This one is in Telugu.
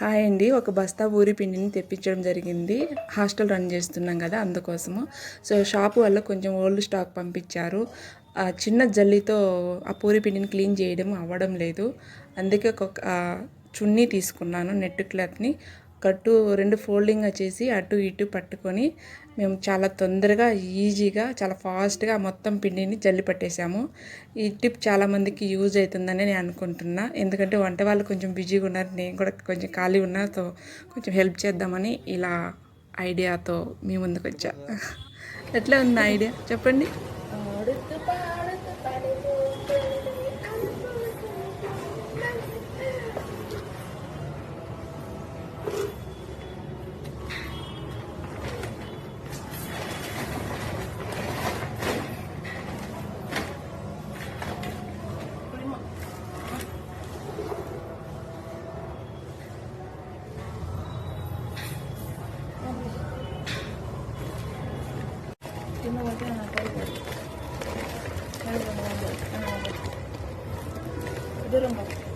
హాయ్ అండి. ఒక బస్తా ఊరి పిండిని తెప్పించడం జరిగింది. హాస్టల్ రన్ చేస్తున్నాం కదా అందుకోసము. సో షాపు వల్ల కొంచెం ఓల్డ్ స్టాక్ పంపించారు. ఆ చిన్న జల్లితో ఆ పూరి పిండిని క్లీన్ చేయడం అవ్వడం లేదు. అందుకే ఒక చున్నీ తీసుకున్నాను నెట్ క్లాత్ని. కట్టు రెండు ఫోల్డింగ్ వచ్చేసి అటు ఇటు పట్టుకొని మేము చాలా తొందరగా ఈజీగా చాలా ఫాస్ట్గా మొత్తం పిండిని జల్లి పట్టేశాము ఈ టిప్ చాలామందికి యూజ్ అవుతుందని నేను అనుకుంటున్నా. ఎందుకంటే వంట వాళ్ళు కొంచెం బిజీగా ఉన్నారు. నేను కూడా కొంచెం ఖాళీ ఉన్నా. సో కొంచెం హెల్ప్ చేద్దామని ఇలా ఐడియాతో మీ ముందుకు వచ్చా ఎట్లా ఉంది ఐడియా? చెప్పండి. 만들어 먹을게요.